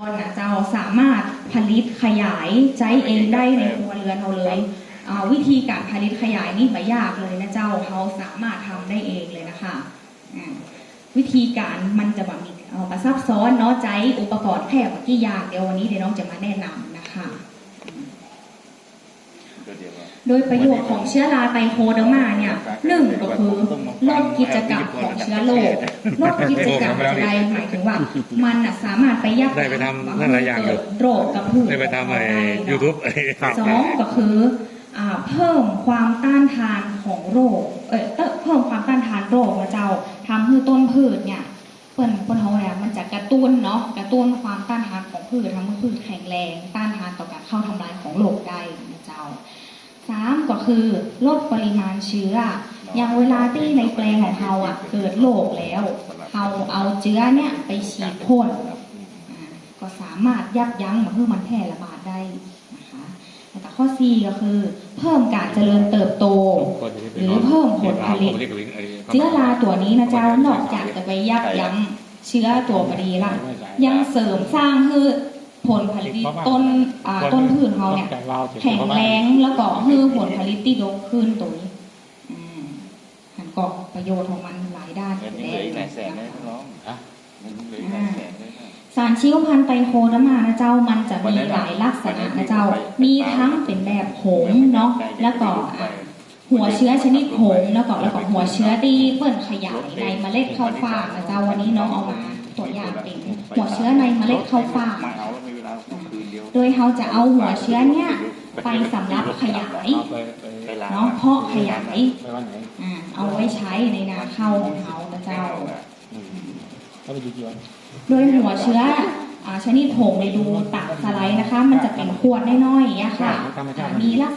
ก่อนนะเจ้าสามารถผลิตขยายใช้เองได้ในครัวเรือนเราเลยอ่าวิธีการผลิตขยายนี่ไม่ยากเลยนะเจ้าเขาสามารถทำได้เองเลยนะคะอ่าวิธีการมันจะแบบมีเอ่อประซับซ้อนเนาะใจอุปกรณ์แค่แบบที่ยากเดี๋ยววันนี้เดี๋ยวน้องจะมาแนะนำนะคะโดยประโยชน์ของเชื้อราไตโคเดอร์มาเนี่ยหนึ่งก็คือลดกิจกรรมของเชื้อโรคลดกิจกรรมจะได้หมายถึงว่า มันน่ะสามารถไปยับได้ไปทำนั่นหลายอย่างอยู่เกิดโรคกับพืชได้ไปทำไอ้ด้ยูทูบสองก็คืออ่าเพิ่มความต้านทานของโรคเอ่อเอ่อเพิ่มความต้านทานโรคนะเจ้าทำให้ต้นพืชเนี่ยเปิ้นเปิ้นเขาเนี่ยมันจะกระตุ้นเนาะกระตุ้นความต้านทานของพืชทำให้พืชแข็งแรง ต้านทานต่อการเข้าทำลายของโรคได้นะเจ้าสามก็คือลดปริมาณเชื้อ อย่างเวลาที่ในแปลงของเราอะ เกิดโรคแล้วเราเอาเชื้อเนี่ยไปฉีดพ่นก็สามารถยับยั้งมาเพื่อมันแพร่ระบาดได้นะคะแต่ข้อ C ก็คือ เพิ่มการเจริญเติบโต หรือเพิ่มผลผลิตเชื้อราตัวนี้นะเจ้านอกจากจะไปยับยั้งเชื้อตัวบดีละยังเสริมสร้างให้ผลผลิตต้นต้นพืชเขาเนี่ยแข็งแรงแล้วก็ให้ผลผลิตที่ดกขึ้นตัวนี้ ประโยชน์ของมันหลายด้านเงินยังเหลืออีกหลายแสนเลยน้องฮะเงินยังเหลืออีกหลายแสนเลยนะ สารชีวพันธุ์ไตรโคเดอร์มานะเจ้ามันจะมีหลายลักษณะนะเจ้า มีทั้งเป็นแบบผงเนาะแล้วก็อะหัวเชื้อชนิดผงแล้วก็แล้วก็หัวเชื้อที่เปิ้นขยายในเมล็ดข้าวฟ่างนะเจ้าวันนี้น้องเอามาตัวอย่างเป็นหัวเชื้อในเมล็ดข้าวฟ่าง ไม่เอาแล้วมีเวลาคืนเดียว โดยเราจะเอาหัวเชื้อเนี่ย ไปสำหรับขยายไปไปไปล้างเนาะเพาะขยายไปวันไหนอ่าเอาไว้ใช้ในนาข้าวของเขานะเจ้าเขาไปอยู่กี่วันโดยหัวเชื้ออ่าชนิดผงในดูตักสไลด์นะคะ มันจะเป็นขวดน้อยๆอย่างเงี้ยค่ะธรรมชาติมีลักษณะ